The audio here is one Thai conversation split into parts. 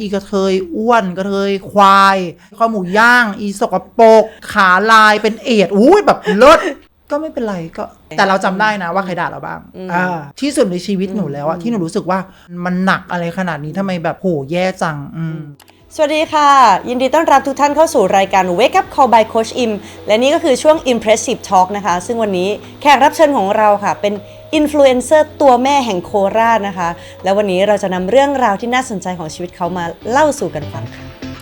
อีกระเทยอ้วนกระเทยควายข้าวหมูย่าง อีสกปรกขาลายเป็นเอดส์อุ้ยแบบเลิศก็ไม่เป็นไรก็ แต่เราจำได้นะว่าใครด่าเราบ้างอืมอ่าที่สุดในชีวิตหนูแล้วอะที่หนูรู้สึกว่ามันหนักอะไรขนาดนี้ทำไมแบบโหแย่จังอืม สวัสดีค่ะ ยินดีต้อนรับทุกท่านเข้าสู่รายการ Wake Up Call by Coach Im และนี่ก็คือช่วง Impressive Talk นะคะ ซึ่งวันนี้แขกรับเชิญของเราค่ะ เป็น อินฟลูเอนเซอร์ตัวแม่แห่งโคราชนะคะ และวันนี้เราจะนำเรื่องราวที่น่าสนใจของชีวิตเขามาเล่าสู่กันฟังค่ะ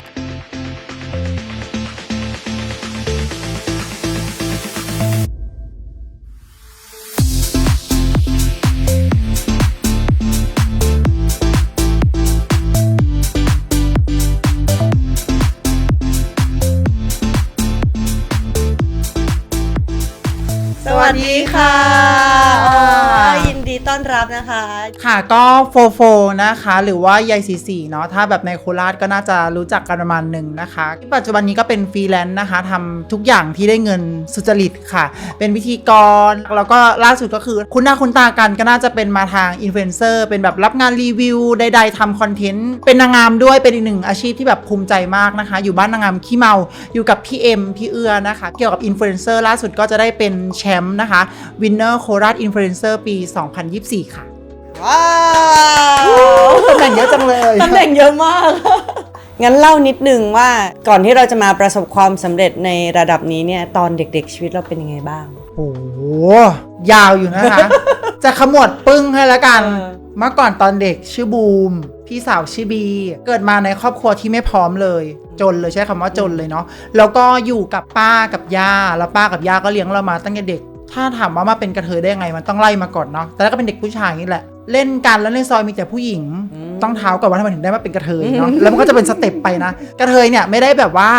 รับนะคะ ค่ะก็โฟโฟนะคะ หรือว่ายายสีสีเนาะถ้าแบบในโคราชก็น่าจะรู้จักกันประมาณหนึ่งนะคะปัจจุบันนี้ก็เป็นฟรีแลนซ์นะคะทำทุกอย่างที่ได้เงินสุจริตค่ะ เป็นพิธีกรแล้วก็ล่าสุดก็คือ คุณหน้าคุณตากันก็น่าจะเป็นมาทางอินฟลูเอนเซอร์เป็นแบบรับงานรีวิวใดๆทำคอนเทนต์เป็นนางงามด้วยเป็นอีกหนึ่งอาชีพที่แบบภูมิใจมากนะคะ อยู่บ้านนางงามขี้เมาอยู่กับพี่เอ็มพี่เอื้อนะคะ เกี่ยวกับอินฟลูเอนเซอร์ล่าสุดก็จะได้เป็นแชมป์นะคะวินเนอร์โคราชอินฟลูเอนเซอร์ปี 2024 ว้าวตำแหน่งเยอะจังเลยตำแหน่งเยอะมาก งั้นเล่านิดนึงว่าก่อนที่เราจะมาประสบความสำเร็จในระดับนี้เนี่ยตอนเด็กๆชีวิตเราเป็นยังไงบ้าง โอ้โหยาวอยู่นะคะ จะขมวดปึ้งให้แล้วกัน เออ เมื่อก่อนตอนเด็กชื่อบูม พี่สาวชื่อบี เกิดมาในครอบครัวที่ไม่พร้อมเลย จนเลยใช้คำว่าจนเลยเนาะแล้วก็อยู่กับป้ากับย่าแล้วป้ากับย่าก็เลี้ยงเรามาตั้งแต่เด็ก ถ้าถามว่ามาเป็นกระเทยได้ยังไงมันต้องไล่มาก่อนเนาะแต่แล้วก็เป็นเด็กผู้ชายนี่แหละ เล่นกันแล้วในซอยมีแต่ผู้หญิง ต้องเท้าก่อนว่าทำไมถึงได้มาเป็นกระเทยเนาะแล้วมันก็จะเป็นสเต็ปไปนะ กระเทยเนี่ยไม่ได้แบบว่า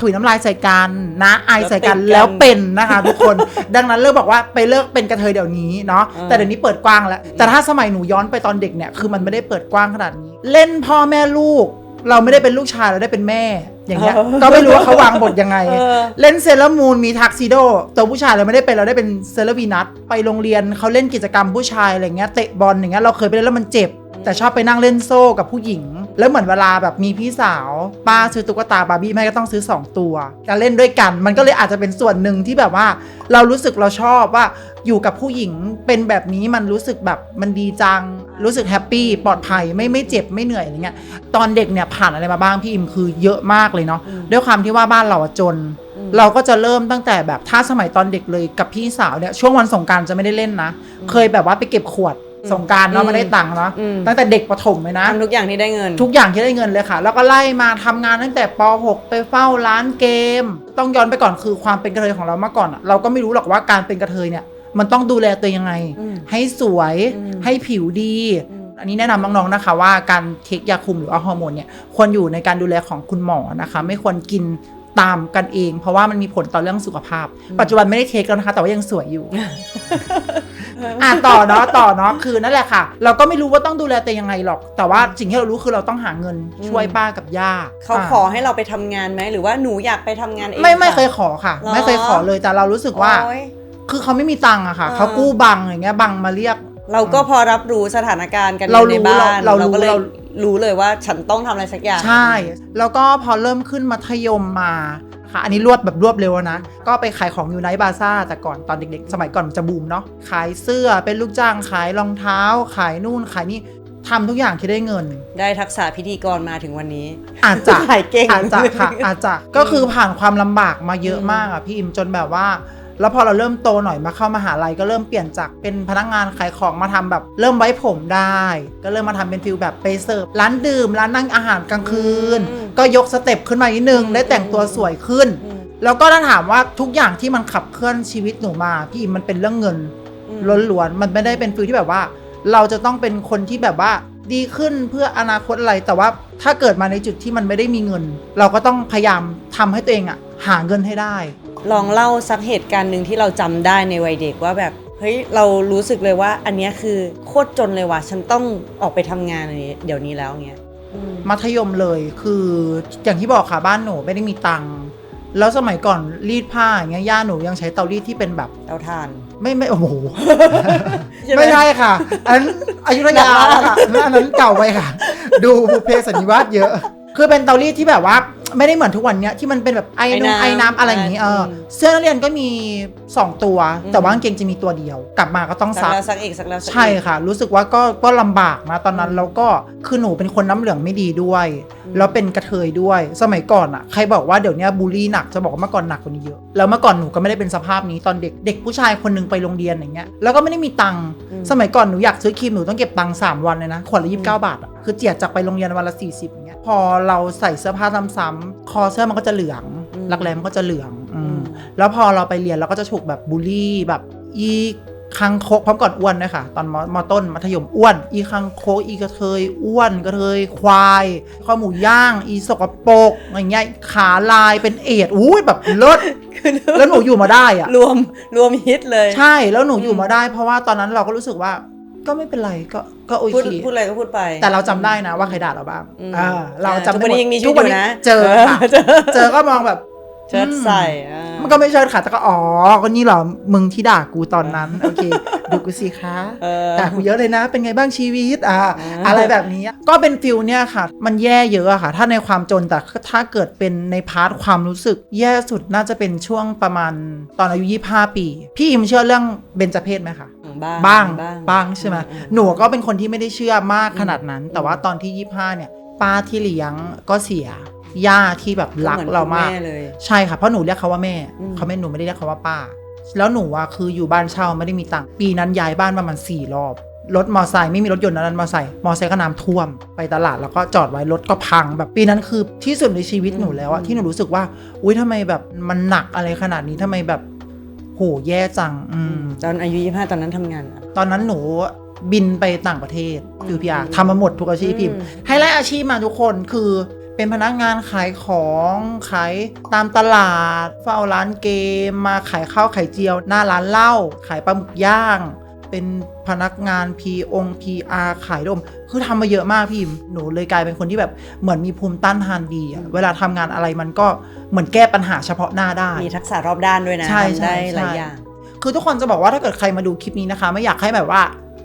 ถุยน้ำลายใส่กันนะไอายใส่กันแล้แล้ววเป็เป็นนนะคะทุกคน ดังนั้นเลิกบอกว่าไปเลิกเป็นกระเทยเดี๋ยวนี้เนาะเออแต่เดี๋ยวนี้เปิดกว้างแล้ว แต่ถ้าสมัยหนูย้อนไปตอนเด็กเนี่ยคือมันไม่ได้เปิดกว้างขนาดนี้ เล่นพ่อแม่ลูก เราไม่ได้เป็นลูกชายเราได้เป็นแม่ อย่างเงี้ยก็ไม่รู้ว่าเขาวางบทยังไงเออเล่นเซเลอร์มูนมีทักซิโดตัวผู้ชายเราไม่ได้เป็นเราได้เป็นเซเลอร์วีนัทไปโรงเรียนเขาเล่นกิจกรรมผู้ชายอะไรเงี้ยเตะบอลอย่างเงี้ยเราเคยไปเล่นแล้วมันเจ็บ แต่ชอบไปนั่งเล่นโซ่กับผู้หญิง แล้วเหมือนเวลาแบบมีพี่สาวป้าซื้อตุ๊กตาบาร์บี้แม่ก็ต้องซื้อ 2 ตัวการเล่นด้วยกัน มันก็เลยอาจจะเป็นส่วนหนึ่งที่แบบว่า เรารู้สึกเราชอบว่าอยู่กับผู้หญิงเป็นแบบนี้มันรู้สึกแบบมันดีจัง รู้สึกแฮปปี้ปลอดภัยไม่ไม่เจ็บไม่เหนื่อยอะไรเงี้ยตอนเด็กเนี่ยผ่านอะไรมาบ้างพี่อิมคือเยอะมากเลยเนาะอืมด้วยความที่ว่าบ้านเราอะจนอืมเราก็จะเริ่มตั้งแต่แบบถ้าสมัยตอนเด็กเลยกับพี่สาวเนี่ยช่วงวันสงกรารจะไม่ได้เล่นนะ เคยแบบว่าไปเก็บขวด สงกรารเนาะอืมไม่ได้ตังค์เนาะอืมตั้งแต่เด็กประถมเลยนะทำทุกอย่างที่ได้เงิน ทุกอย่างที่ได้เงินเลยค่ะ แล้วก็ไล่มาทำงานตั้งแต่ป .6 ไปเฝ้าร้านเกม ต้องย้อนไปก่อนคือความเป็นกระเทยของเราเมื่อก่อนอะเราก็ไม่รู้หรอกว่าการเป็นกระเทยเนี่ย มันต้องดูแลตัวยังไงอืมให้สวยอืมให้ผิวดีอืมอันนี้แนะนำน้องๆนะคะ ว่าการเทคยาคุมหรือว่าฮอร์โมนเนี่ยควรอยู่ในการดูแลของคุณหมอนะคะ ไม่ควรกินตามกันเอง เพราะว่ามันมีผลต่อเรื่องสุขภาพ ปัจจุบันไม่ได้เทคแล้วนะคะ แต่ว่ายังสวยอยู่ อะต่อเนาะต่อเนาะคือนั่นแหละค่ะ เราก็ไม่รู้ว่าต้องดูแลตัวเองยังไงหรอก แต่ว่าสิ่งที่เรารู้คือเราต้องหาเงินอืมช่วยป้ากับย่าเขาอะขอให้เราไปทำงานไหมหรือว่าหนูอยากไปทำงานเองไม่ไม่ะเคยขอค่ะหรอไม่เคยขอเลยแต่เรารู้สึกว่าโอ๊ยคือเขาไม่มีตังค์อะค่ะอ่าเขากู้บังอย่างเงี้ยบังมาเรียก เราก็พอรับรู้สถานการณ์กันเราในรู้บ้านเราเรารู้ก็เลยเรารู้เลยว่าฉันต้องทำอะไรสักอย่าง ใช่ แล้วก็พอเริ่มขึ้นมัธยมมา ค่ะอันนี้รวบแบบรวบเร็วนะ ก็ไปขายของอยู่ไนท์บาซ่าแต่ก่อนตอนเด็กๆ สมัยก่อนมันจะบูมเนาะขายเสื้อเป็นลูกจ้างขายรองเท้า ขายนู่นขายนี่ทำทุกอย่างที่ได้เงิน ได้ทักษะพิธีกรมาถึงวันนี้ อาจจะขายเก่งอาจจะค่ะอาจจะก็คือผ่านความลำบากมาเยอะมากอะพี่อิมจนแบบว่า แล้วพอเราเริ่มโตหน่อยมาเข้ามหาลัยก็เริ่มเปลี่ยนจากเป็นพนักงานขายของมาทำแบบเริ่มไว้ผมได้ ก็เริ่มมาทำเป็นฟิลแบบไปเสิร์ฟร้านดื่มร้านนั่งอาหารกลางคืนอืมก็ยกสเต็ปขึ้นมานิดนึงได้แต่งตัวสวยขึ้นอืมแล้วก็ถ้าถามว่าทุกอย่างที่มันขับเคลื่อนชีวิตหนูมาพี่อิมมันเป็นเรื่องเงินอืมล้วนๆมันไม่ได้เป็นฟิลที่แบบว่า เราจะต้องเป็นคนที่แบบว่าดีขึ้นเพื่ออนาคตอะไร แต่ว่าถ้าเกิดมาในจุดที่มันไม่ได้มีเงิน เราก็ต้องพยายามทำให้ตัวเองอะหาเงินให้ได้ ลองเล่าสักเหตุการณ์หนึ่งที่เราจำได้ในวัยเด็กว่าแบบเฮ้ยเรารู้สึกเลยว่า อันเนี้ยคือโคตรจนเลยว่ะฉันต้องออกไปทำงานอันนี้เดี๋ยวนี้แล้วเงี้ยอืมมัธยมเลยคืออย่างที่บอกค่ะบ้านหนูไม่ได้มีตังค์แล้วสมัยก่อนรีดผ้าอย่างเงี้ยย่าหนูยังใช้เตารีดที่เป็นแบบเตาถ่าน ไม่ไม่โอ้โหใช่ไหมไม่ใช่ค่ะ อันนั้นอายุทยาค่ะอันนั้นเก่าไปค่ะ ดูบุพเพสันนิวาสเยอะ คือเป็นเตารีดที่แบบว่า ไม่ได้เหมือนทุกวันเนี้ยที่มันเป็นแบบไอ้ไอ้นุ่งน้ำไอ้น้ำอะไรอย่างนี้เอออม เสื้อนักเรียนก็มี 2 ตัวอืมแต่ว่ากางเกงจะมีตัวเดียว กลับมาก็ต้องสักซักแล้วสักอีกสักแล้วสักอีก ใช่ค่ะ รู้สึกว่าก็ก็ลำบากนะตอนนั้นแล้วก็คือหนูเป็นคนน้ำเหลืองไม่ดีด้วย อืม แล้วเป็นกระเทยด้วย สมัยก่อนอะใครบอกว่าเดี๋ยวนี้บูลลี่หนักจะบอกว่าเมื่อก่อนหนักกว่านี้เยอะแล้วเมื่อก่อนหนูก็ไม่ได้เป็นสภาพนี้ตอนเด็กเด็กผู้ชายคนหนึงไปโรงเรียนอย่างเงี้ยแล้วก็ไม่ได้มีตังค์สมัยก่อนหนูอยากซื้อครีมหนูต้องเก็บตังค์สามวันเลยนะขวดละยี่สิบเก้าบาทอะคือเจียดจากไปโรงเรียนวันละสี่สิบอย่างเงี้ยพอเราใส่เสื้อผ้าซ้ำๆคอเสื้อมันก็จะเหลืองรักแร้มันก็จะเหลืองอืมแล้วพอเราไปเรียนเราก็จะถูกแบบบูลลี่แบบอีคังคกพร้อมก่อนอ้วนด้วยค่ะ ตอนมมต้นมัธยมอ้วน อีคังคกอีกระเทยอ้วนกระเทยควายข้าวหมูย่าง อีสกปรกอะไรเงี้ยขาลายเป็นเอดอุ้ยแบบเลิศคือแล้วหนูอยู่มาได้อะรวมรวมฮิตเลย ใช่แล้วหนูอยู่มาได้ เพราะว่าตอนนั้นเราก็รู้สึกว่า ก็ไม่เป็นไรก็ก็โอพูดเคพูดอะไรก็พูดไป แต่เราจำได้นะว่าใครด่าเราบ้างอืมอ่าเราจำทุกวันนี้ยังมีชีวิตทุกวันอยู่นะเจอค่ะเจอ เจอก็มองแบบ เชิดใส่อ่ามันก็ไม่เชิดค่ะแต่ก็อ๋อก็นี่เหรอมึงที่ด่ากูตอนนั้นโอเคดูกูสิคะเออ ด่ากูเยอะเลยนะ เป็นไงบ้างชีวิตอ่าอ่า อะไรแบบนี้ก็เป็นฟิลเนี่ยค่ะ มันแย่เยอะอะค่ะ ถ้าในความจนแต่ถ้าเกิดเป็นในพาร์ทความรู้สึก แย่สุดน่าจะเป็นช่วงประมาณตอนอายุ25ปี พี่อิมเชื่อเรื่องเบญจเพศไหมคะ บ้างบ้างบ้างบ้างใช่ไหมอืมหนูก็เป็นคนที่ไม่ได้เชื่อมากขนาดนั้น แต่ว่าตอนที่25เนี่ยป้าที่เลี้ยงก็เสียย่าที่แบบรักหอนเราคุณมากแเลยใช่ค่ะเพราะหนูเรียกเขาว่าแม่อืมเขาไม่หนูไม่ได้เรียกเขาว่าป้า แล้วหนูอะคืออยู่บ้านเช่าไม่ได้มีตังค์ปีนั้นย้ายบ้านประมาณสี่รอบรถมอไซค์ไม่มีรถยนต์นะนั้นมอไซค์มอไซค์ก็น้ำท่วมไปตลาดแล้วก็จอดไว้รถก็พัง แบบปีนั้นคือที่สุดในชีวิตหนูแล้วอะที่หนูรู้สึกว่า อุ้ยทำไมแบบมันหนักอะไรขนาดนี้ทำไมแบบ โหแย่จังอืมตอนอายุ25ตอนนั้นทำงานอะ ตอนนั้นหนูบินไปต่างประเทศคืออืมพีอาร์ทำมาหมดทุกอาชีพพิมพ์ อืม ไฮไลท์อาชีพมาทุกคนคือเป็นพนักงานขายของขายตามตลาด เฝ้าร้านเกม มาขายข้าวไข่เจียว หน้าร้านเหล้าขายปลาหมึกย่าง เป็นพนักงาน P อง PR ขายดม คือทำมาเยอะมากพี่อิมหนูเลยกลายเป็นคนที่แบบเหมือนมีภูมิต้านทานดีอะเวลาทำงานอะไรมันก็เหมือนแก้ปัญหาเฉพาะหน้าได้ มีทักษะรอบด้านด้วยนะใช่ทำใช่ได้หลายใช่อย่าง คือทุกคนจะบอกว่าถ้าเกิดใครมาดูคลิปนี้นะคะ ไม่อยากให้แบบว่า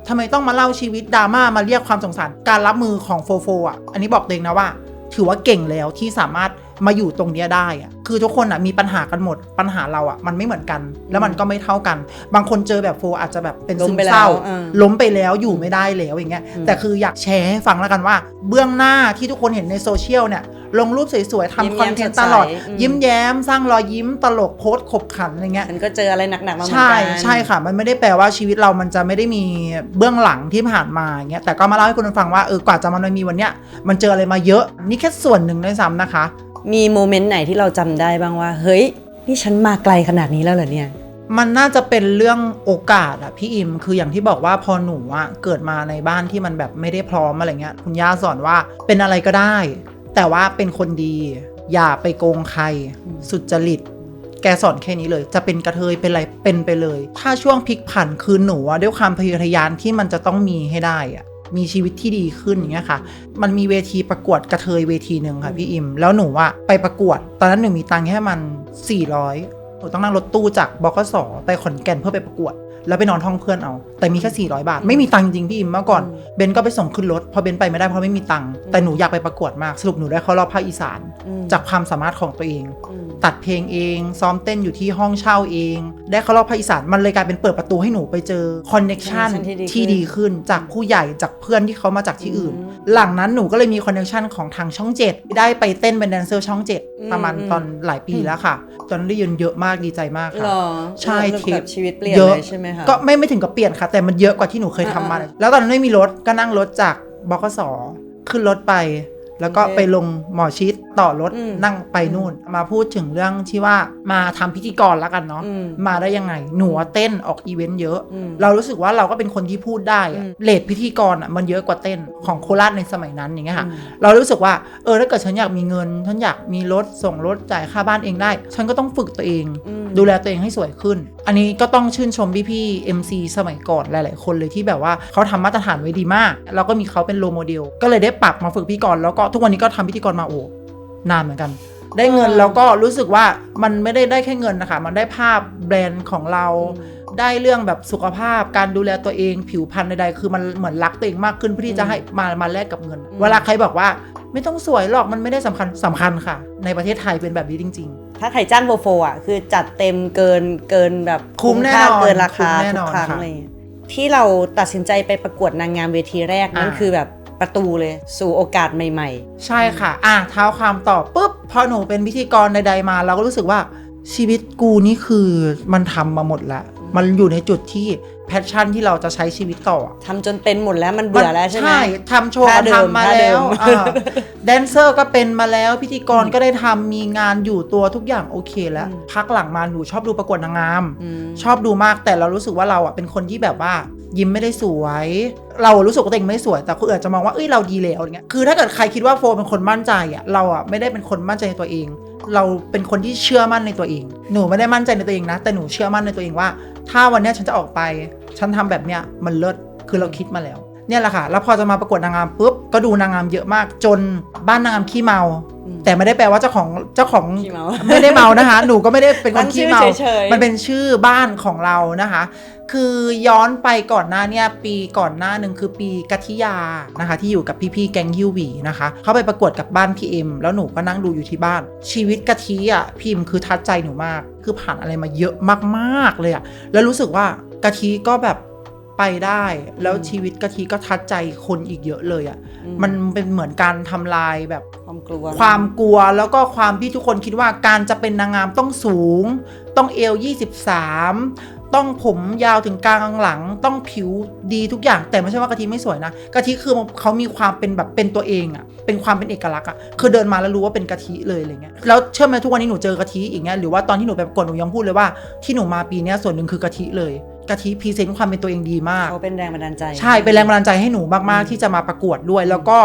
ทำไมต้องมาเล่าชีวิตดราม่ามาเรียกความสงสารการรับมือของโฟโฟอะอันนี้บอกเองนะว่า ถือว่าเก่งแล้วที่สามารถมาอยู่ตรงเนี้ยได้อะคือทุกคนอะมีปัญหากันหมด ปัญหาเราอะมันไม่เหมือนกัน แล้วมันก็ไม่เท่ากัน บางคนเจอแบบโฟอาจจะแบบเป็นล้ซึมมไปแล้วเศร้าอ่าล้มไปแล้วอยู่ไม่ได้แล้วอย่างเงี้ยอืมแต่คืออยากแชร์ให้ฟังแล้วกันว่า เบื้องหน้าที่ทุกคนเห็นในโซเชียลเนี่ยลงรูปสวยๆยิ้มทำคแย้อนมเทนต์สดใสตลอดอืมยิ้มแย้ม สร้างรอยยิ้มตลกโพสต์ขบขันอะไรเงี้ยฉันก็เจออะไรหนักๆมาเหมือนใช่กันใช่ค่ะ มันไม่ได้แปลว่าชีวิตเรามันจะไม่ได้มีเบื้องหลังที่ผ่านมาอย่างเงี้ยแต่ก็มาเล่าให้คุณฟังว่าเออกว่าจะมันมีวันเนี้ยมันเจออะไรมาเยอะนี่แค่ส่วนหนึ่งด้วยซ้ำนะคะ มีโมเมนต์ไหนที่เราจำได้บ้างว่า เฮ้ย นี่ฉันมาไกลขนาดนี้แล้วเหรอเนี่ย มันน่าจะเป็นเรื่องโอกาสอะพี่อิม คืออย่างที่บอกว่าพอหนูอะเกิดมาในบ้านที่มันแบบไม่ได้พร้อมอะไรเงี้ย คุณย่าสอนว่าเป็นอะไรก็ได้ แต่ว่าเป็นคนดี อย่าไปโกงใคร สุจริต แกสอนแค่นี้เลย จะเป็นกระเทยเป็นอะไรเป็นไปเลย ถ้าช่วงพลิกผันคือหนูอะด้วยความพยายามที่มันจะต้องมีให้ได้อะ มีชีวิตที่ดีขึ้นอย่างเงี้ยค่ะ มันมีเวทีประกวดกระเทยเวทีหนึ่งค่ะพี่อิม แล้วหนูอะไปประกวด ตอนนั้นหนูมีตังค์แค่มัน 400หนูต้องนั่งรถตู้จากบกสไปขอนแก่นเพื่อไปประกวด แล้วไปนอนห้องเพื่อนเอา แต่มีแค่400 บาท ไม่มีตังค์จริงๆพี่อิมเมื่อก่อนอืมเบนก็ไปส่งขึ้นรถ พอเบนไปไม่ได้เพราะไม่มีตังค์ แต่หนูอยากไปประกวดมาก สรุปหนูได้เข้ารอบภาคอีสานอืมจากความสามารถของตัวเองอืม ตัดเพลงเอง ซ้อมเต้นอยู่ที่ห้องเช่าเอง ได้เข้ารอบภาคอีสานมันเลยกลายเป็นเปิดประตูให้หนูไปเจอคอนเน็ชัน connection ที่ที่ดีดีขึ้นขึ้นจากผู้ใหญ่จากเพื่อนที่เขามาจากที่อื่นอืมหลังนั้นหนูก็เลยมีคอนเน็ชันของทางช่องเจ็ดได้ไปเต้นเป็นแดนเซอร์ช่องเจ็ดอืมประมาณอืมตอนหลายปีแล้วค่ะ ตอนนั้นได้ยินเยอะมากดีใจมากหรค่ะอใช่แล้วเทปแบบชีวิตเปลี่ยนเยอะ เลยใช่ไหมคะก็ไม่ไม่ถึงกับเปลี่ยนค่ะ แต่มันเยอะกว่าที่หนูเคยทำมาอ่าแล้วตอนนั้นไม่มีรถก็นั่งรถจากบกสขึ้นรถไป แล้วก็โอเคไปลงหมอชิด ต่อรถอืมนั่งไปนู่น มาพูดถึงเรื่องที่ว่ามาทำพิธีกรแล้วกันเนาะอืม มาได้ยังไง หนูอะเต้นออกอีเวนต์เยอะ อืม เรารู้สึกว่าเราก็เป็นคนที่พูดได้อะอืม เลทพิธีกรอะมันเยอะกว่าเต้นของโคราชในสมัยนั้นอย่างเงี้ยค่ะอืมเรารู้สึกว่า เออถ้าเกิดฉันอยากมีเงิน ฉันอยากมีรถส่งรถจ่ายค่าบ้านเองได้ ฉันก็ต้องฝึกตัวเอง อืม ดูแลตัวเองให้สวยขึ้น อันนี้ก็ต้องชื่นชมพี่พี่ๆ MC สมัยก่อนหลาย ๆ คนเลยที่แบบว่าเขาทำมาตรฐานไว้ดีมาก แล้วก็มีเขาเป็นโรโมเดล ก็เลยได้ปรับมาฝึกพิธีกรแล้วก็ทุกวันนี้ก็ทำพิธีกรมาโอ้ นานเหมือนกัน ได้เงินอืมแล้วก็รู้สึกว่ามันไม่ได้ได้แค่เงินนะคะ มันได้ภาพแบรนด์ของเราอืมได้เรื่องแบบสุขภาพการดูแลตัวเองผิวพรรณใดๆคือมันเหมือนรักตัวเองมากขึ้นเพื่อที่จะให้มามาแลกกับเงินอืมเวลาใครบอกว่าไม่ต้องสวยหรอกมันไม่ได้สำคัญสำคัญค่ะ ในประเทศไทยเป็นแบบนี้จริงถ้าใครจ้างโฟโฟอะคือจัดเต็มเกินเกินแบบคุ้มแน่ค่านอนเกินราคาคุ้มแน่ทุนกอนครั้งค่ะเลยที่เราตัดสินใจไปประกวดนางงามเวทีแรกนั่นอ่าคือแบบ ประตูเลยสู่โอกาสใหม่ ๆ ใช่ค่ะ อะเท้าความต่อปุ๊บพอหนูเป็นพิธีกรใด ๆมา เราก็รู้สึกว่าชีวิตกูนี่คือมันทำมาหมดแล้วมันอยู่ในจุดที่แพชชั่นที่เราจะใช้ชีวิตต่ออะๆทำจนเป็นหมดแล้วมันเบื่อแล้วใช่ไหมทำโชว์ท่าเดิมทำมาท่าเดิแล้วมอ่าแดนเซอร์ก็เป็นมาแล้วพิธีกรก็ได้ทำมีงานอยู่ตัวทุกอย่างโอเคแล้วอืมพักหลังมาหนูชอบดูประกวดนางงามอืมชอบดูมากแต่เรารู้สึกว่าเราอะเป็นคนที่แบบว่า ยิ้มไม่ได้สวย เรารู้สึกว่าตัวเองไม่สวย แต่คนอื่นอาจจะมองว่าเอ้ยเราดีแล้วอย่างเงี้ยคือถ้าเกิดใครคิดว่าโฟเป็นคนมั่นใจอะเราอะไม่ได้เป็นคนมั่นใจในตัวเอง เราเป็นคนที่เชื่อมั่นในตัวเอง หนูไม่ได้มั่นใจในตัวเองนะ แต่หนูเชื่อมั่นในตัวเองว่า ถ้าวันเนี้ยฉันจะออกไป ฉันทำแบบเนี้ยมันเลิศคือเราคิดมาแล้ว เนี่ยแหละค่ะ แล้วพอจะมาประกวดนางงามปุ๊บ ก็ดูนางงามเยอะมาก จนบ้านนางงามขี้เมาอืมแต่ไม่ได้แปลว่าเจ้าของเจ้าของขี้เมาไม่ได้เมานะคะ หนูก็ไม่ได้เป็นคตั้นงชื่ขี้อเมาเฉยๆมันเป็นชื่อบ้านของเรานะคะ คือย้อนไปก่อนหน้าเนี่ยปีก่อนหน้าหนึ่งคือปีกัทิยานะคะ ที่อยู่กับพี่ๆแก๊งฮิวหวีนะคะเขาไปประกวดกับบ้านพี่เอ็มแล้วหนูก็นั่งดูอยู่ที่บ้าน ชีวิตกะทิอะพิมพ์คือทัดใจหนูมาก คือผ่านอะไรมาเยอะมากๆเลยอะแล้วรู้สึกว่ากะทิก็แบบ ไปได้แล้วชีวิตกะทิก็ทัดใจคนอีกเยอะเลยอะอืมันเป็นเหมือนการทำลายแบบความกลัว ความกลัวแล้วก็ความที่ทุกคนคิดว่าการจะเป็นนางงามต้องสูง ต้องเอว23 ต้องผมยาวถึงกลางหลัง ต้องผิวดีทุกอย่าง แต่ไม่ใช่ว่ากะทิไม่สวยนะกะทิคือเขามีความเป็นแบบเป็นตัวเองอะเป็นความเป็นเอกลักษณ์อะคือเดินมาแล้วรู้ว่าเป็นกะทิเลยอะไรเงี้ยแล้วเชื่อไหมทุกวันนี้หนูเจอกะทิอย่างเงี้ยหรือว่าตอนที่หนูไปประกวดหนูยังพูดเลยว่าที่หนูมาปีเนี้ยส่วนหนึ่งคือกะทิเลย กะทิพรีเซนต์ความเป็นตัวเองดีมาก เขาเป็นแรงบันดาลใจ ใช่ เป็นแรงบันดาลใจให้หนูมาก ๆ ที่จะมาประกวดด้วย แล้วก็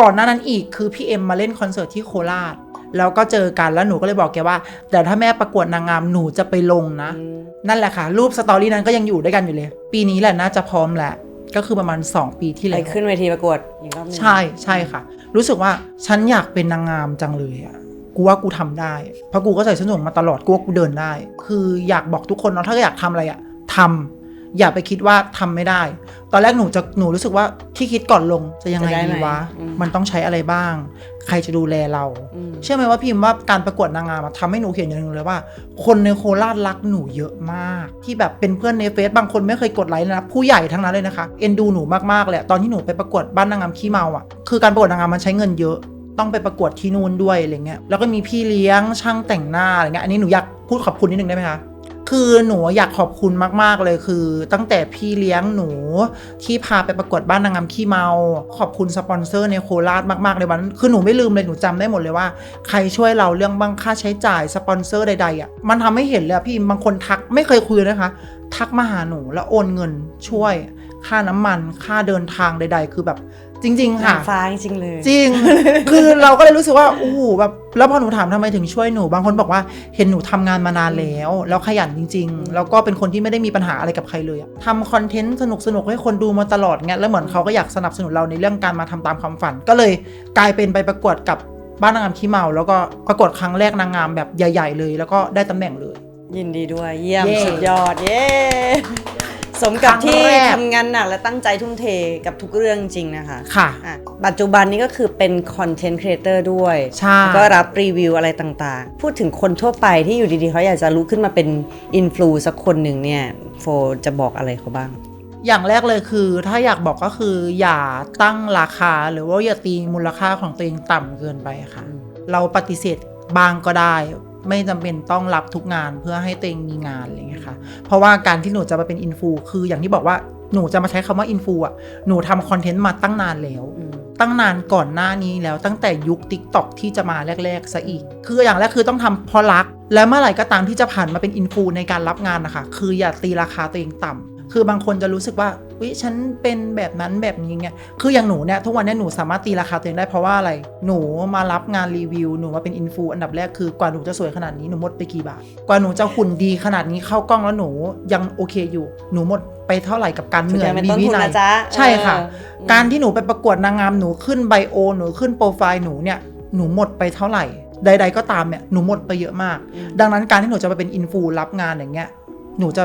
ก่อนหน้านั้นอีกคือพี่เอ็มมาเล่นคอนเสิร์ตที่โคราช แล้วก็เจอกันแล้วหนูก็เลยบอกแกว่า แต่ถ้าแม่ประกวดนางงามหนูจะไปลงนะอืมนั่นแหละค่ะ รูปสตอรี่นั้นก็ยังอยู่ด้วยกันอยู่เลย ปีนี้แหละน่าจะพร้อมแหละ ก็คือประมาณ 2 ปีที่ไปแล้วขึ้นเวทีประกวดอีกรอบหนึงใช่ใช่ค่ะ รู้สึกว่าฉันอยากเป็นนางงามจังเลยอะกูว่ากูทำได้ เพราะกูก็ใส่ส้นสูงมาตลอดกูว่ากูเดินได้ คืออยากบอกทุกคนเนาะถ้าอยากทำอะไรอะ ทำอย่าไปคิดว่าทำไม่ได้ ตอนแรกหนูจะหนูรู้สึกว่าที่คิดก่อนลงจะยังไงจะได้ไหมดีวะอืมมันต้องใช้อะไรบ้าง ใครจะดูแลเราอืมเชื่อไหมว่าพิมพ์ว่าการประกวดนางงามอะทำให้หนูเห็นอย่างหนึงเลยว่า คนในโคราชรักหนูเยอะมาก ที่แบบเป็นเพื่อนในเฟซบางคนไม่เคยกดไลค์นะผู้ใหญ่ทั้งนั้นเลยนะคะเอ็นดูหนูมากๆเลยอะตอนที่หนูไปประกวดบ้านนางงามขี้เมาอะคือการประกวดนางงามมันใช้เงินเยอะต้องไปประกวดที่นู่นด้วยอะไรเงี้ย แล้วก็มีพี่เลี้ยงช่างแต่งหน้าอะไรเงี้ย อันนี้หนูอยากพูดขอบคุณนิดนึงได้ไหมคะ คือหนูอยากขอบคุณมาก ๆ เลยคือ ตั้งแต่พี่เลี้ยงหนูที่พาไปประกวดบ้านนางงามขี้เมา ขอบคุณสปอนเซอร์ในโคราชมากๆในวันนั้นคือหนูไม่ลืมเลยหนูจำได้หมดเลยว่า ใครช่วยเราเรื่องบ้างค่าใช้จ่ายสปอนเซอร์ใดๆอะมันทำให้เห็นเลยอะพี่บางคนทักไม่เคยคุยเลยนะคะ ทักมาหาหนูแล้วโอนเงินช่วย ค่าน้ำมัน ค่าเดินทางใด ๆ คือแบบ จริงๆนาค่ะงฟ้าจริงๆเลย จริง คือเราก็เลยรู้สึกว่าโอ้โหแบบ แล้วพอหนูถามทำไมถึงช่วยหนู บางคนบอกว่าเห็นหนูทำงานมานานแล้ว แล้วขยันจริง ๆ แล้วก็เป็นคนที่ไม่ได้มีปัญหาอะไรกับใครเลยอะทำคอนเทนต์สนุกๆให้คนดูมาตลอดเงี้ย แล้วเหมือนเขาก็อยากสนับสนุนเราในเรื่องการมาทำตามความฝัน ก็เลยกลายเป็นไปประกวดกับบ้านนางงามขี้เมา แล้วก็ประกวดครั้งแรกนางงามแบบใหญ่ ๆ เลย แล้วก็ได้ตำแหน่งเลย ยินดีด้วย เยี่ยมเย้สุดยอด เย้ สมกับที่ครั้งแรก ทำงานหนักและตั้งใจทุ่มเทกับทุกเรื่องจริงนะคะค่ะ อะปัจจุบันนี้ก็คือเป็นคอนเทนต์ครีเอเตอร์ด้วยใช่ก็รับรีวิวอะไรต่างๆ พูดถึงคนทั่วไปที่อยู่ดีๆ เขาอยากจะลุกขึ้นมาเป็นอินฟลูสักคนหนึ่งเนี่ยโฟจะบอกอะไรเขาบ้าง อย่างแรกเลยคือ ถ้าอยากบอกก็คือ อย่าตั้งราคาหรือว่าอย่าตีมูลค่าของตัวเองต่ำเกินไปค่ะอืมเราปฏิเสธบ้างก็ได้ ไม่จำเป็นต้องรับทุกงานเพื่อให้ตัวเองมีงานอะไรอย่างเงี้ยค่ะ เพราะว่าการที่หนูจะมาเป็นอินฟูคืออย่างที่บอกว่าหนูจะมาใช้คำว่าอินฟูอะหนูทำคอนเทนต์มาตั้งนานแล้วอืมตั้งนานก่อนหน้านี้แล้วตั้งแต่ยุค t ิ k t o k ที่จะมาแรก ๆซะอีก คืออย่างแรกคือต้องทำเพราะรัก และเมื่อไหร่ก็ตามที่จะผ่านมาเป็นอินฟูในการรับงานนะคะคืออย่าตีราคาตัวเองต่ำ คือบางคนจะรู้สึกว่าวิฉันเป็นแบบนั้นแบบนี้เงี้ยคืออย่างหนูเนี่ยทุกวันเนี้หนูสามารถตีราคาตัวเองได้เพราะว่าอะไรหนูมารับงานรีวิวหนูมาเป็นอินฟูอันดับแรกคือกว่าหนูจะสวยขนาดนี้หนูหมดไปกี่บาทกว่าหนูจะหุ่นดีขนาดนี้เข้ากล้องแล้วหนูยังโอเคอยู่ หนูหมดไปเท่าไหร่กับการเหนื่อยทุกอย่างเป็นมีต้นวิทุนนัยนะจ๊ะใช่ค่ะเออการที่หนูไปประกวดนางงามหนูขึ้นไบโอหนูขึ้นโปรไฟล์หนูเนี่ยหนูหมดไปเท่าไหร่ ใด ๆ ก็ตามเนี่ยหนูหมดไปเยอะมากอืมดังนั้นการที่หนูจะไปเป็นอินฟูรับงานอย่างเงี้ยหนูจะ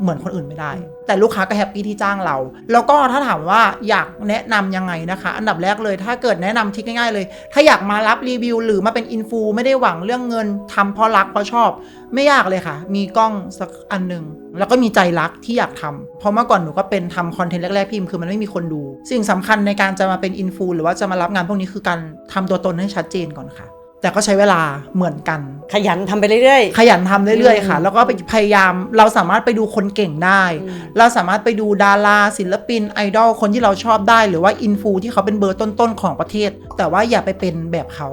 เหมือนคนอื่นไม่ได้ แต่ลูกค้าก็แฮปปี้ที่จ้างเรา แล้วก็ถ้าถามว่าอยากแนะนำยังไงนะคะ อันดับแรกเลย ถ้าเกิดแนะนำที่ง่ายๆเลย ถ้าอยากมารับรีวิว หรือมาเป็นอินฟูไม่ได้หวังเรื่องเงินทำเพราะรักเพราะชอบ ไม่ยากเลยค่ะ มีกล้องสักอันหนึ่งแล้วก็มีใจรักที่อยากทำเพราะเมื่อก่อนหนูก็เป็นทำคอนเทนต์แรกๆพิมพ์คือมันไม่มีคนดู สิ่งสำคัญในการจะมาเป็นอินฟูหรือว่าจะมารับงานพวกนี้คือการทำตัวตนให้ชัดเจนก่อนค่ะ แต่ก็ใช้เวลาเหมือนกัน ขยันทำไปเรื่อยขยันทำเรื่อยๆ ค่ะอืมแล้วก็ไปพยายามเราสามารถไปดูคนเก่งได้อืมเราสามารถไปดูดาราศิลปินไอดอลคนที่เราชอบได้ หรือว่าอินฟูที่เขาเป็นเบอร์ต้นๆของประเทศ แต่ว่าอย่าไปเป็นแบบเขา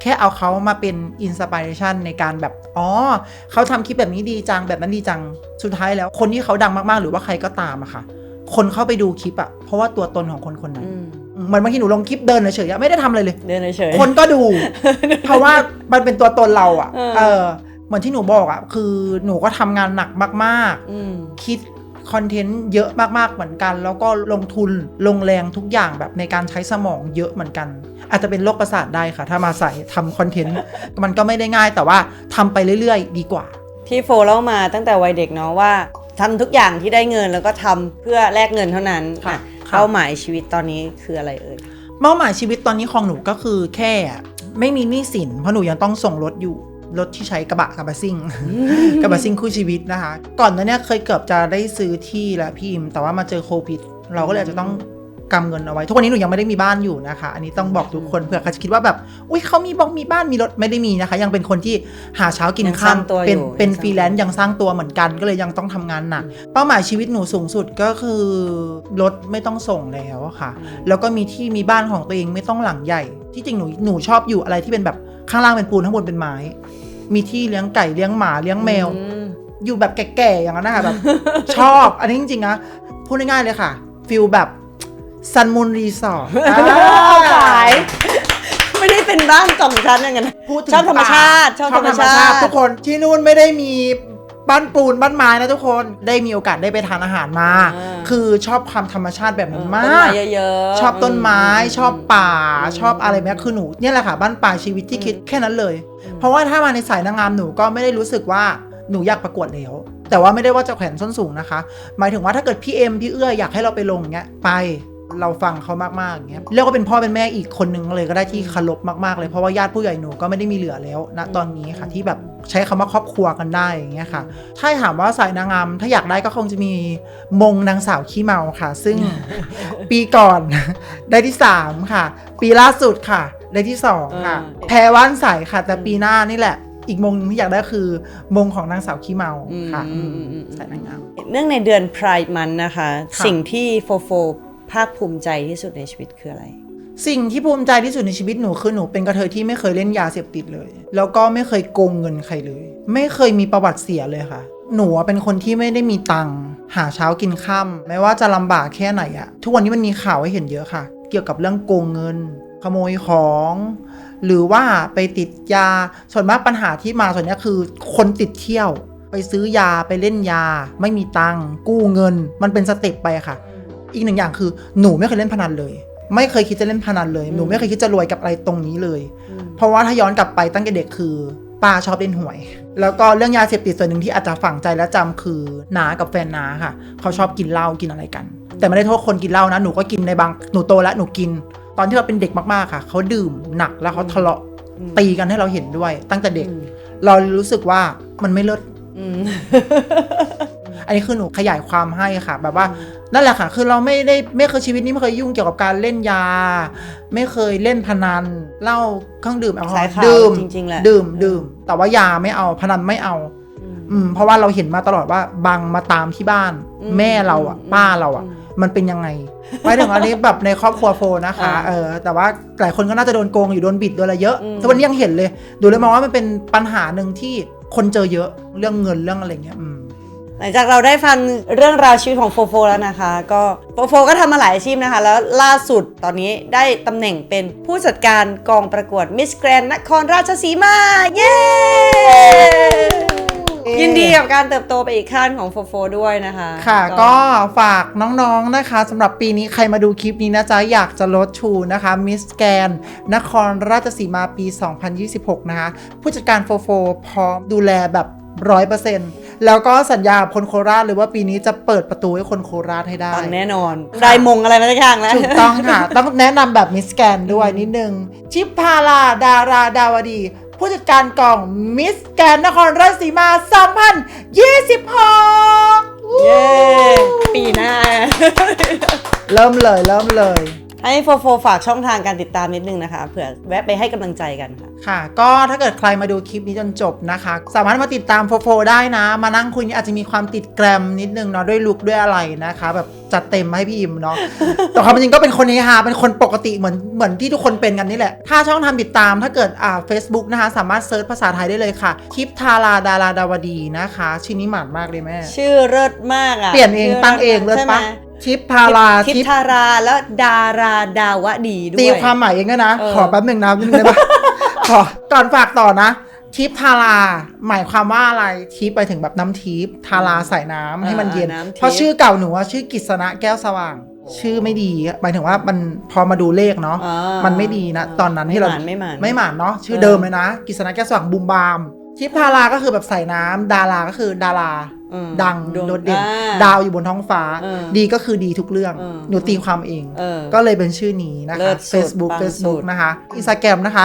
แค่เอาเขามาเป็นอินสปิเรชันในการแบบ อ๋อ เขาทำคลิปแบบนี้ดีจังแบบนั้นดีจัง สุดท้ายแล้ว คนที่เขาดังมากๆ หรือว่าใครก็ตามอะค่ะ คนเข้าไปดูคลิปอะเพราะว่าตัวตนของคนคนๆนั้นอืม เหมือนบางทีหนูลงคลิปเดินเฉยๆอะไม่ได้ทำอะไรเลย เดินเฉยคนก็ดู เพราะว่ามันเป็นตัวตนเราอะเออเออ เหมือนที่หนูบอกอะคือหนูก็ทำงานหนักมากอืม ๆ คิดคอนเทนต์เยอะมากๆเหมือนกัน แล้วก็ลงทุนลงแรงทุกอย่างแบบในการใช้สมองเยอะเหมือนกัน อาจจะเป็นโรคประสาทได้ค่ะ ถ้ามาใส่ทำคอนเทนต์ มันก็ไม่ได้ง่ายแต่ว่าทำไปเรื่อยๆ ดีกว่า ที่โฟเล่ามาตั้งแต่วัยเด็กเนาะว่าทำทุกอย่างที่ได้เงินแล้วก็ทำเพื่อแลกเงินเท่านั้นค่ะ อะค่ะ เป้าหมายชีวิตตอนนี้คืออะไรเอ่ยเป้าหมายชีวิตตอนนี้ของหนูก็คือแค่ไม่มีหนี้สินเพราะหนูยังต้องส่งรถอยู่รถที่ใช้กระบะกระบะซิ่งกระบะซิ่งคู่ชีวิตนะคะ ก่อนหน้าเนี้เคยเกือบจะได้ซื้อที่แล้วพี่อิมแต่ว่ามาเจอโควิด เราก็เลยอาจจะต้อง กำเงินเอาไว้ ทุกวันนี้หนูยังไม่ได้มีบ้านอยู่นะคะ อันนี้ต้องบอกทุกคนเผื่อใครจะคิดว่าแบบ อุ้ยเขามีบอกมีบ้านมีรถไม่ได้มีนะคะ ยังเป็นคนที่หาเช้ากินยังสร้างค่ำตัวเป็นอยู่เป็นยังสร้างฟรีแลนซ์ยังสร้างตัวเหมือนกันก็เลยยังต้องทำงานหนักเป้าหมายชีวิตหนูสูงสุดก็คือรถไม่ต้องส่งแล้วอะค่ะ แล้วก็มีที่มีบ้านของตัวเองไม่ต้องหลังใหญ่ ที่จริงหนูหนูชอบอยู่อะไรที่เป็นแบบข้างล่างเป็นปูนข้างบนเป็นไม้ มีที่เลี้ยงไก่เลี้ยงหมาเลี้ยงแมวอืมอยู่แบบแก่ๆอย่างนั้นนะคะแบบชอบ อันนี้จริงๆนะพูดง่ายๆเลยค่ะฟิลแบบ ซันมูนรีสอร์ทขาย ไม่ได้เป็นบ้านสองชั้นอย่างนั้นพูดถึงชอบธรรมชาติป่ชอบธรรมชาติ ทุกคนที่นู่นไม่ได้มีบ้านปูนบ้านไม้นะทุกคนได้มีโอกาสได้ไปทานอาหารมา คือชอบความธรรมชาติแบบนั้นต้นมาไม้กเยอะๆชอบต้นไม้มชอบป่าอืมชอบอะไรแบบคือหนูเนี่ยแหละค่ะบ้านป่าชีวิตที่คิดแค่นั้นเลยอืมเพราะว่าถ้ามาในสายนางงามหนูก็ไม่ได้รู้สึกว่าหนูอยากประกวดแล้ว แต่ว่าไม่ได้ว่าจะแขวนส้นสูงนะคะ หมายถึงว่าถ้าเกิดพี่เอ็มพี่เอื้ออยากให้เราไปลงเงี้ยไป เราฟังเขามากๆอย่างเงี้ยเรียกว่าเป็นพ่อเป็นแม่อีกคนนึงเลยก็ได้ที่เคารพมากๆเลยเพราะว่าญาติผู้ใหญ่หนูก็ไม่ได้มีเหลือแล้วณตอนนี้ค่ะที่แบบใช้คำว่าครอบครัวกันได้อย่างเงี้ยค่ะถ้าถามว่าสายนางงามถ้าอยากได้ก็คงจะมีมงนางสาวขี้เมาค่ะ ซึ่งปีก่อนได้ที่ 3 ค่ะ ปีล่าสุดค่ะ ได้ที่ 2 ค่ะอ่าแพรว่านใสค่ะ แต่ปีหน้านี่แหละอีกมงหนึงที่อยากได้คือ มงของนางสาวขี้เมาค่ะอืมอืมอืมสายนางงามเนื่องในเดือน Pride มันนะคะค่ะสิ่งที่โฟโฟ ภาคภูมิใจที่สุดในชีวิตคืออะไร สิ่งที่ภูมิใจที่สุดในชีวิตหนูคือหนูเป็นกระเทยที่ไม่เคยเล่นยาเสพติดเลย แล้วก็ไม่เคยโกงเงินใครเลย ไม่เคยมีประวัติเสียเลยค่ะ หนูเป็นคนที่ไม่ได้มีตังค์หาเช้ากินค่ำไม่ว่าจะลำบากแค่ไหนอะทุกวันนี้มันมีข่าวให้เห็นเยอะค่ะ เกี่ยวกับเรื่องโกงเงิน ขโมยของ หรือว่าไปติดยาส่วนมากปัญหาที่มาส่วนนี้คือคนติดเที่ยว ไปซื้อยาไปเล่นยา ไม่มีตังค์กู้เงิน มันเป็นสเต็ปไปค่ะ อีกหนึ่งอย่างคือหนูไม่เคยเล่นพนันเลย ไม่เคยคิดจะเล่นพนันเลย หนูไม่เคยคิดจะรวยกับอะไรตรงนี้เลย เพราะว่าถ้าย้อนกลับไปตั้งแต่เด็กคือป้าชอบเล่นหวย แล้วก็เรื่องยาเสพติดส่วนหนึ่งที่อาจจะฝังใจและจำคือน้ากับแฟนน้าค่ะ เขาชอบกินเหล้ากินอะไรกัน แต่ไม่ได้โทษคนกินเหล้านะหนูก็กินในบางหนูโตแล้วหนูกิน ตอนที่เราเป็นเด็กมากๆค่ะ เขาดื่มหนักแล้วเขาทะเลาะอืมตีกันให้เราเห็นด้วย ตั้งแต่เด็กอืมเรารู้สึกว่ามันไม่เลิศ อืมอันนี้คือหนูขยายความให้ค่ะ แบบว่านั่นแหละค่ะ คือเราไม่ได้ไม่เคยชีวิตนี้ไม่เคยยุ่งเกี่ยวกับการเล่นยา ไม่เคยเล่นพนันเหล้าเครื่องดื่มแอลกอฮอสายล์ขาวดื่มจริงๆแหละ ดื่มดื่ม แต่ว่ายาไม่เอาพนันไม่เอา อืมเพราะว่าเราเห็นมาตลอดว่าบังมาตามที่บ้าน อืมแม่เราอะ อืมป้าเราอะ อืมมันเป็นยังไงหมายถึงอันนี้แบบในครอบครัวโฟนะคะอ่าเออแต่ว่าหลายคนก็น่าจะโดนโกงอยู่โดนบิดโดนอะไรเยอะอืม แต่วันนี้ยังเห็นเลย ดูเลยมองว่ามันเป็นปัญหาหนึ่งที่คนเจอเยอะเรื่องเงินเรื่องอะไรเงี้ยอืม หลังจากเราได้ฟังเรื่องราวชีวิตของโฟโฟแล้วนะคะ ก็โฟโฟก็ทำมาหลายอาชีพนะคะ แล้วล่าสุดตอนนี้ได้ตำแหน่งเป็นผู้จัดการกองประกวดมิสแกรนนครราชสีมา เย้ ยินดีกับการเติบโตไปอีกขั้นของโฟโฟด้วยนะคะค่ะก็ฝากน้องๆนะคะสำหรับปีนี้ใครมาดูคลิปนี้นะจ๊ะ อยากจะลดชูนะคะมิสแกนนครราชสีมาปี 2026 นะคะ ผู้จัดการโฟโฟพร้อมดูแลแบบร้อยเปอร์เซ็นต์ แล้วก็สัญญากับคนโคราชเลยว่าปีนี้จะเปิดประตูให้คนโคราชให้ได้ ปังแน่นอนได้มงอะไรมาสักอย่างแล้ว ถูกต้องค่ะ ต้องแนะนำแบบมิสแกนด้วยนิดนึง ชิปพาลาดาราดาวดี ผู้จัดการกองมิสแกนนครราชสีมา 2026 เย้ ปีหน้า เริ่มเลย เริ่มเลย ให้โฟโฟฝากช่องทางการติดตามนิดนึงนะคะเผื่อแวะไปให้กำลังใจกันค่ะ ค่ะ ก็ถ้าเกิดใครมาดูคลิปนี้จนจบนะคะ สามารถมาติดตามโฟโฟได้นะ มานั่งคุยอาจจะมีความติดแกรมนิดนึงเนาะด้วยลุคด้วยอะไรนะคะ แบบจัดเต็มมาให้พี่อิมเนาะ แต่ความเป็นจริงก็เป็นคนเฮฮาเป็นคนปกติเหมือนเหมือนที่ทุกคนเป็นกันนี่แหละ ถ้าช่องทางติดตามถ้าเกิดอ่า Facebook นะคะ สามารถเซิร์ชภาษาไทยได้เลยค่ะ คลิปทาราดาราดาวดีนะคะ ชื่อนี้หมานมากเลยแม่ ชื่อเลิศมากอะเปลี่ยนเองชื่ตั้งเองเลิศใช่ไหมปะ ทิปทาราทิพทิปทาราแล้วดาราดาวดีด้วย ตีความหมายเองด้วยนะ เออ ขอแป๊บหนึ่งนะนิดนึงได้ปะ ขอก่อนฝากต่อนะ ทิปทาราหมายความว่าอะไรทิปไปถึงแบบน้ำทิปทาราใส่น้ำให้มันเย็นอ่าำทิพย์ เพราะชื่อเก่าหนูว่าชื่อกิษณะแก้วสว่าง ชื่อไม่ดีหมายถึงว่ามันพอมาดูเลขเนาะอ่ามันไม่ดีนะ ตอนนั้นที่เราไม่หมานไม่หมานเนาะชื่อเออเดิมเลยนะ กิษณะแก้วสว่างบูมบาม ทิปทาราก็คือแบบใส่น้ำดาราก็คือดาราอืมดังดวงโดดเด่นอ่าดาวอยู่บนท้องฟ้า เออดีก็คือดีทุกเรื่อง เออ หนูตีความเอง เออ ก็เลยเป็นชื่อนี้นะเลิคะ ศสุด Facebook ปัง Facebook สุดนะคะ Instagram นะคะ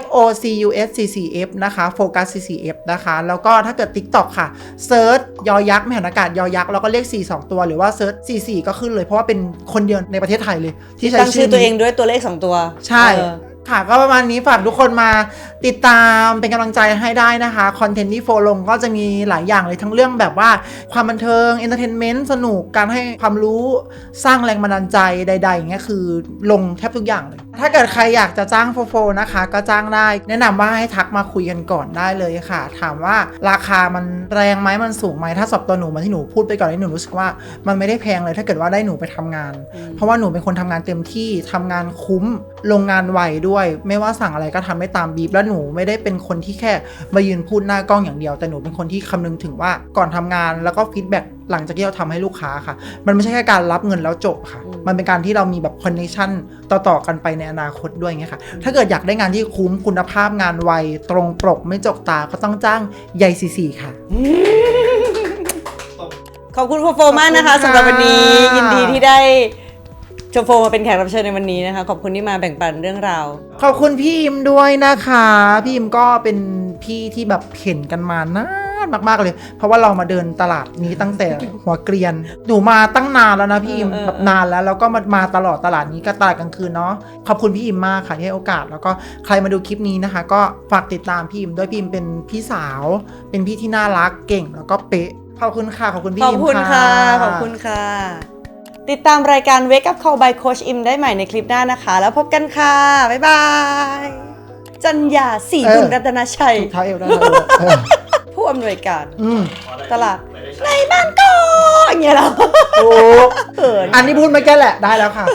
F O C U S C C F นะคะ Focus C C F นะคะ แล้วก็ถ้าเกิด TikTok ค่ะเซิร์ชยอยักษ์มหานากาศยอยักษ์แล้วก็เลข 4 2 ตัว หรือว่าเซิร์ช4 4 ก็ขึ้นเลย เพราะว่าเป็นคนเดียวในประเทศไทยเลย ที่ใช้ตั้งชื่ชื่ออตัวเองนี้ ด้วยตัวเลขสองตัวใช่ เออ ค่ะก็ประมาณนี้ฝากทุกคนมาติดตามเป็นกำลังใจให้ได้นะคะคอนเทนต์ที่โฟลงก็จะมีหลายอย่างเลยทั้งเรื่องแบบว่าความบันเทิงเอนเตอร์เทนเมนต์สนุกการให้ความรู้สร้างแรงบันดาลใจใดๆอย่างเงี้ยคือลงแทบทุกอย่างเลย ถ้าเกิดใครอยากจะจ้างโฟโฟนะคะ ก็จ้างได้ แนะนำว่าให้ทักมาคุยกันก่อนได้เลยค่ะ ถามว่าราคามันแรงไหมมันสูงไหมถ้าสอบตัวหนูมาที่หนูพูดไปก่อนที่หนูรู้สึกว่ามันไม่ได้แพงเลย ถ้าเกิดว่าได้หนูไปทำงาน เพราะว่าหนูเป็นคนทำงานเต็มที่ทำงานคุ้มลงงานไวด้วยไม่ว่าสั่งอะไรก็ทำได้ตามบีบแล้วหนูไม่ได้เป็นคนที่แค่มายืนพูดหน้ากล้องอย่างเดียว แต่หนูเป็นคนที่คำนึงถึงว่าก่อนทำงานแล้วก็ฟีดแบ็กหลังจากที่เราทำให้ลูกค้าค่ะ มันไม่ใช่แค่การรับเงินแล้วจบค่ะ มันเป็นการที่เรามีแบบคอนเนคชั่นต่อๆกันไปในอนาคตด้วยไงค่ะ ถ้าเกิดอยากได้งานที่คุ้มคุณภาพงานไวตรงปกไม่จกตาก็ต้องจ้างใยซีซีค่ะขอบคุณโฟโฟมากนะคะขอบคุณค่ะสำหรับวันนี้ยินดีที่ได้ โชโฟมาเป็นแขกรับเชิญในวันนี้นะคะ ขอบคุณที่มาแบ่งปันเรื่องราว ขอบคุณพี่อิมด้วยนะคะ พี่อิมก็เป็นพี่ที่แบบเห็นกันมานานมากๆเลย เพราะว่าเรามาเดินตลาดนี้ตั้งแต่หัวเกรียนหนูมาตั้งนานแล้วนะพี่อิมเออเออ แบบนานแล้วแล้วก็มามาตลอดตลาดนี้ก็ตลาดกลางคืนเนาะขอบคุณพี่อิมมากค่ะที่ให้โอกาส แล้วก็ใครมาดูคลิปนี้นะคะ ก็ฝากติดตามพี่อิมด้วยพี่อิมเป็นพี่สาว เป็นพี่ที่น่ารักเก่งแล้วก็เป๊ะขอบคุณค่ะขอบคุณพี่ขอบอิม คุณค่ะ ขอบคุณค่ะ ติดตามรายการ Wake Up Call by Coach Im ได้ใหม่ในคลิปหน้านะคะ แล้วพบกันค่ะ บ๊ายบาย จัญญาสี่บุญรัตนชัยถูกเท้าเอวได้แล้วเออผู้อำนวยการ อืมตลาด ในบ้านก็อย่างเงี้ยเหราถูกเขิน อันนี้พูดไม่แก้แหละได้แล้วค่ะ